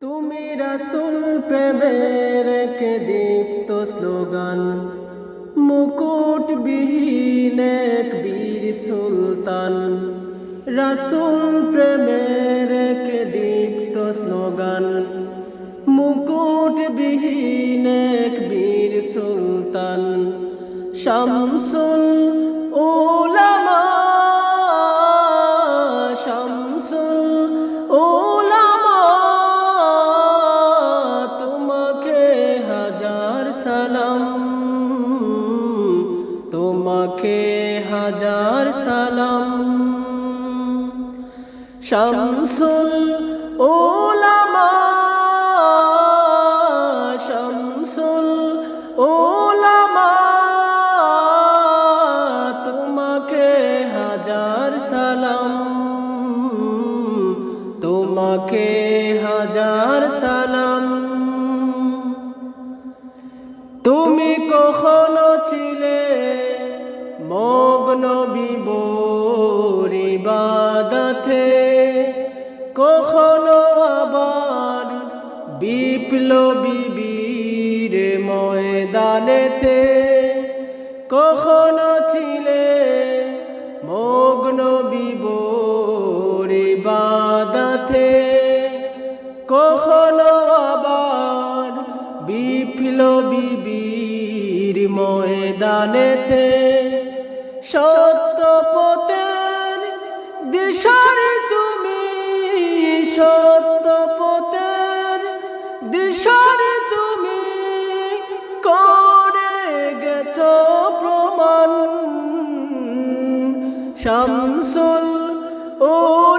তুমি রাসুল প্রেমের কে দীপ্ত স্লোগান। মুকুট বিহীন এক বীর সুলতান। রাসুল প্রেমের কে দীপ্ত স্লোগান। মুকুট বিহীন এক বীর সুলতান। শামসুল ওলামা সালাম। তোমাকে হাজার সালাম। শামসুল ওলামা শামসুল ওলামা তোমাকে হাজার সালাম। তোমাকে হাজার সালাম। তুমি কখনো ছিলে মগ্ন বিবরিবাদতে কখনো আবার বিপ্লবী বীর ময়দানেতে কখনো ছিলে মগ্ন বিবরিবাদতে বিপ্লবী বীর ময়দানেতে। সত্য পথের দিশার তুমি, সত্য পথের দিশার তুমি করে গেছ প্রমাণ। শামসুল ওলামা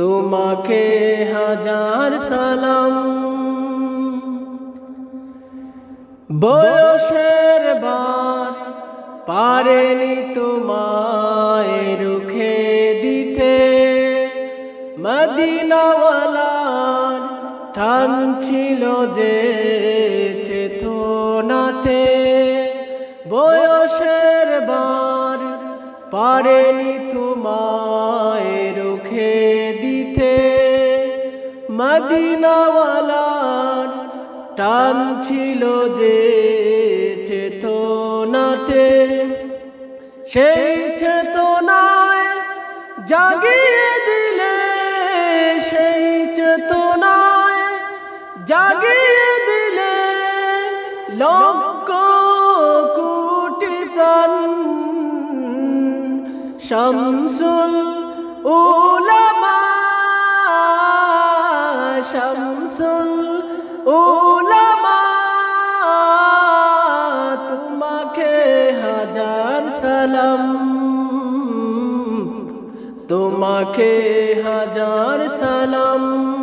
তোমাকে হাজার সালাম। বয়সের বার পারেনি তোমায় রুখে দিতে। মদিনাওয়ালার টান ছিল যে চেতনাতে। বয়সের বার পারেনি তোমায় মদিনাওয়ালার টান ছিল যে চেতনাতে। সেই চেতনায় জাগিয়ে দিলে, সেই চেতনায় জাগিয়ে দিলে লক্ষ কোটি প্রাণ। শামসুল উলামা সালাম। তোমাকে হাজার সালাম।